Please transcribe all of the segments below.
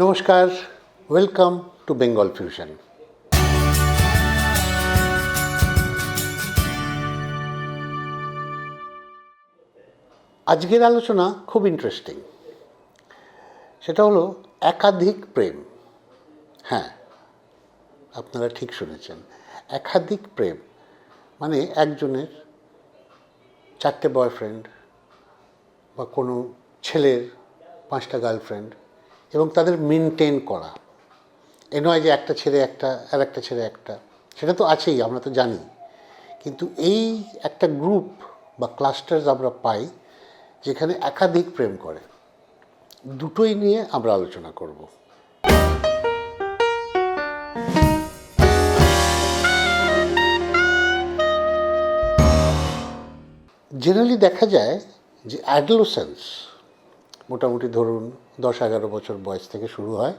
নমস্কার welcome to Bengal fusion আজকের আলোচনা খুব ইন্টারেস্টিং সেটা হলো একাধিক প্রেম। হ্যাঁ আপনারা ঠিক শুনেছেন। একাধিক প্রেম। মানে একজনের চারটে বয়ফ্রেন্ড বা কোনো ছেলের পাঁচটা গার্লফ্রেন্ড এবং তাদের মেনটেন করা। এ নয় যে একটা ছেড়ে একটা, আর একটা ছেড়ে একটা। সেটা তো আছেই, আমরা তো জানি। কিন্তু এই একটা গ্রুপ বা ক্লাস্টার্স আমরা পাই, যেখানে একাধিক প্রেম করে। দুটোই নিয়ে আমরা আলোচনা করব। জেনারেলি দেখা যায় যে অ্যাডলোসেন্স মোটামুটি ধরুন দশ এগারো বছর বয়স থেকে শুরু হয়।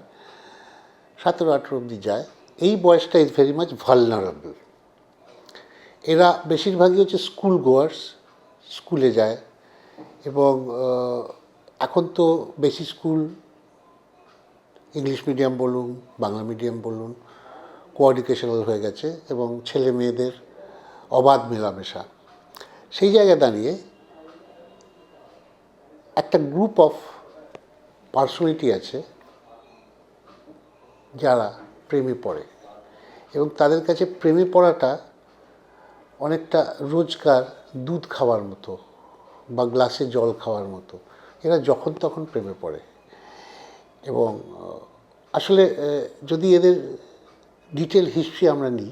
সতেরো আঠেরো অবধি যায়। এই বয়সটা ইজ ভেরি মাচ ভালনারেবল এরা বেশিরভাগই হচ্ছে স্কুল গোয়ার্স স্কুলে যায় এবং এখন তো বেশি স্কুল ইংলিশ মিডিয়াম বলুন, বাংলা মিডিয়াম বলুন কোয়াডিকেশনাল হয়ে গেছে এবং ছেলে মেয়েদের অবাধ মেলামেশা। সেই জায়গায় দাঁড়িয়ে একটা গ্রুপ অফ পার্সোনালিটি আছে যারা প্রেমে পড়ে। এবং তাদের কাছে প্রেমে পড়াটা অনেকটা রোজকার দুধ খাওয়ার মতো বা গ্লাসে জল খাওয়ার মতো। এরা যখন তখন প্রেমে পড়ে। এবং আসলে যদি এদের ডিটেল হিস্ট্রি আমরা নিই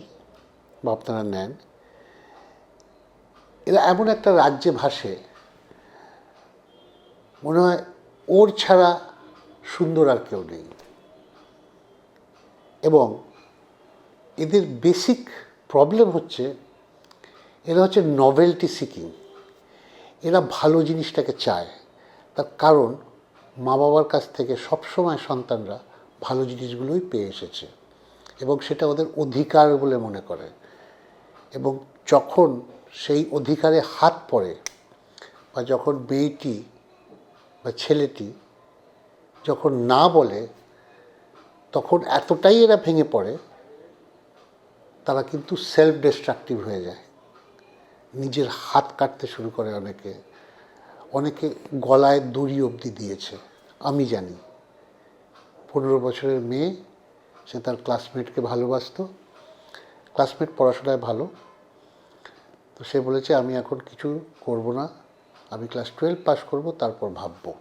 বা আপনারা নেন, এরা এমন একটা রাজ্যে ভাসে, মনে হয় ওর ছাড়া সুন্দর আর কেউ নেই। এবং এদের বেসিক প্রবলেম হচ্ছে, এরা হচ্ছে নভেলটি সিকিং এরা ভালো জিনিসটাকে চায়। তার কারণ মা বাবার কাছ থেকে সবসময় সন্তানরা ভালো জিনিসগুলোই পেয়ে এসেছে। এবং সেটা ওদের অধিকার বলে মনে করে। এবং যখন সেই অধিকারে হাত পড়ে বা যখন মেয়েটি বা ছেলেটি যখন না বলে, তখন এতটাই এরা ভেঙে পড়ে, তারা কিন্তু সেলফ ডিস্ট্রাকটিভ হয়ে যায়। নিজের হাত কাটতে শুরু করে অনেকে। অনেকে গলায় দড়ি অবধি দিয়েছে, আমি জানি। পনেরো বছরের মেয়ে, সে তার ক্লাসমেটকে ভালোবাসতো। ক্লাসমেট পড়াশোনায় ভালো। তো সে বলেছে, আমি এখন কিছু করব না। আমি ক্লাস টুয়েলভ পাস করব, তারপর ভাববো।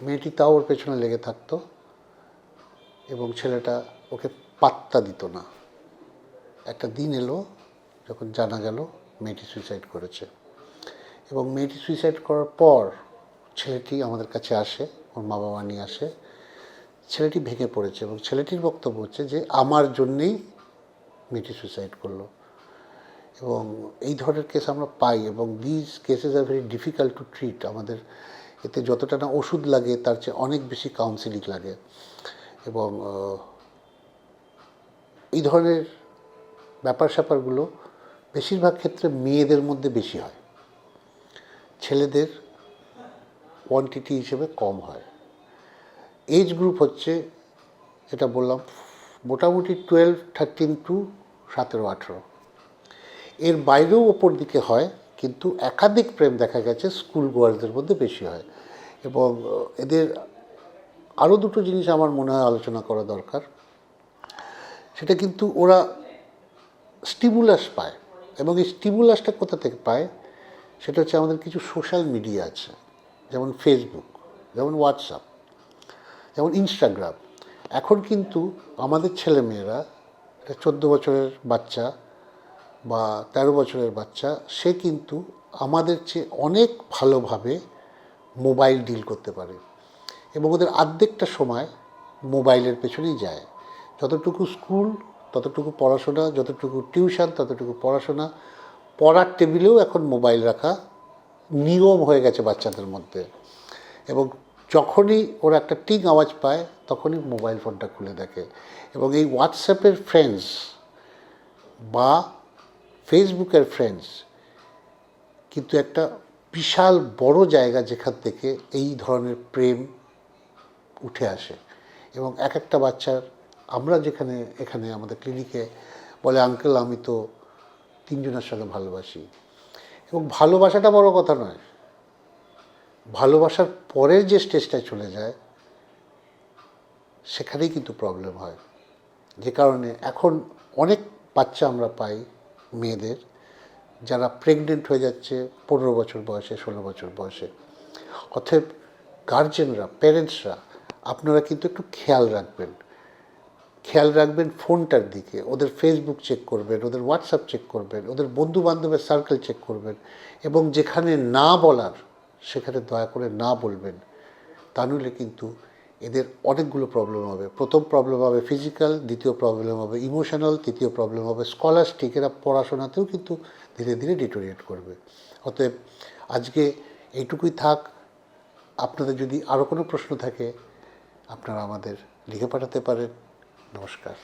মেয়েটি তাও ওর পেছনে লেগে থাকতো এবং ছেলেটা ওকে পাত্তা দিত না। একটা দিন এলো যখন জানা গেল মেয়েটি সুইসাইড করেছে। এবং মেয়েটি সুইসাইড করার পর ছেলেটি আমাদের কাছে আসে, ওর মা বাবা নিয়ে আসে। ছেলেটি ভেঙে পড়েছে এবং ছেলেটির বক্তব্য হচ্ছে যে, আমার জন্যেই মেয়েটি সুইসাইড করল। এবং এই ধরনের কেস আমরা পাই এবং these cases are very difficult to treat আমাদের এতে যতটা না ওষুধ লাগে, তার চেয়ে অনেক বেশি কাউন্সিলিং লাগে। এবং এই ধরনের ব্যাপার স্যাপারগুলো বেশিরভাগ ক্ষেত্রে মেয়েদের মধ্যে বেশি হয়। ছেলেদের কোয়ান্টিটি হিসেবে কম হয়। এজ গ্রুপ হচ্ছে, যেটা বললাম, মোটামুটি টুয়েলভ থার্টিন টু সতেরো, আঠেরো। এর বাইরেও ওপর দিকে হয়, কিন্তু একাধিক প্রেম দেখা গেছে স্কুল গোয়ারদের মধ্যে বেশি হয়। এবং এদের আরও দুটো জিনিস আমার মনে হয় আলোচনা করা দরকার। সেটা কিন্তু ওরা স্টিমুলাস পায় এবং এই স্টিমুলাসটা কোথা থেকে পায়? সেটা হচ্ছে আমাদের কিছু সোশ্যাল মিডিয়া আছে, যেমন ফেসবুক, যেমন হোয়াটসঅ্যাপ, যেমন ইনস্টাগ্রাম। এখন কিন্তু আমাদের ছেলেমেয়েরা চোদ্দ বছরের বাচ্চা বা তেরো বছরের বাচ্চা, সে কিন্তু আমাদের চেয়ে অনেক ভালোভাবে মোবাইল ডিল করতে পারে এবং ওদের আর্ধেকটা সময় মোবাইলের পেছনেই যায়। যতটুকু স্কুল, ততটুকু পড়াশোনা, যতটুকু টিউশন, ততটুকু পড়াশোনা, পড়ার টেবিলেও এখন মোবাইল রাখা নিয়ম হয়ে গেছে বাচ্চাদের মধ্যে এবং যখনই ওরা একটা টিং আওয়াজ পায়, তখনই মোবাইল ফোনটা খুলে দেখে এবং এই হোয়াটসঅ্যাপের ফ্রেন্ডস বা ফেসবুকের ফ্রেন্ডস কিন্তু একটা বিশাল বড় জায়গা যেখান থেকে এই ধরনের প্রেম উঠে আসে। এবং এক একটা বাচ্চার, আমরা যেখানে, এখানে আমাদের ক্লিনিকে বলে, আঙ্কেল, আমি তো তিনজনের সঙ্গে ভালোবাসি। এবং ভালোবাসাটা বড় কথা নয়। ভালোবাসার পরের যে স্টেজটায় চলে যায়, সেখানেই কিন্তু প্রবলেম হয়। যে কারণে এখন অনেক বাচ্চা আমরা পাই মেয়েদের, যারা প্রেগনেন্ট হয়ে যাচ্ছে পনেরো বছর বয়সে, ষোলো বছর বয়সে। অতএব গার্জেনরা প্যারেন্টসরা আপনারা কিন্তু একটু খেয়াল রাখবেন। খেয়াল রাখবেন ফোনটার দিকে, ওদের ফেসবুক চেক করবেন, ওদের হোয়াটসঅ্যাপ চেক করবেন, ওদের বন্ধু বান্ধবের সার্কেল চেক করবেন এবং যেখানে না বলার, সেখানে দয়া করে না বলবেন। তা নইলে কিন্তু এদের অনেকগুলো প্রবলেম হবে। প্রথম প্রবলেম হবে ফিজিক্যাল দ্বিতীয় প্রবলেম হবে ইমোশনাল তৃতীয় প্রবলেম হবে স্কলারস্টিক এরা পড়াশোনাতেও কিন্তু ধীরে ধীরে ডিটোরিয়েট করবে। অতএব আজকে এইটুকুই থাক। আপনাদের যদি আরও কোনো প্রশ্ন থাকে, আপনারা আমাদের লিখে পাঠাতে পারেন। নমস্কার।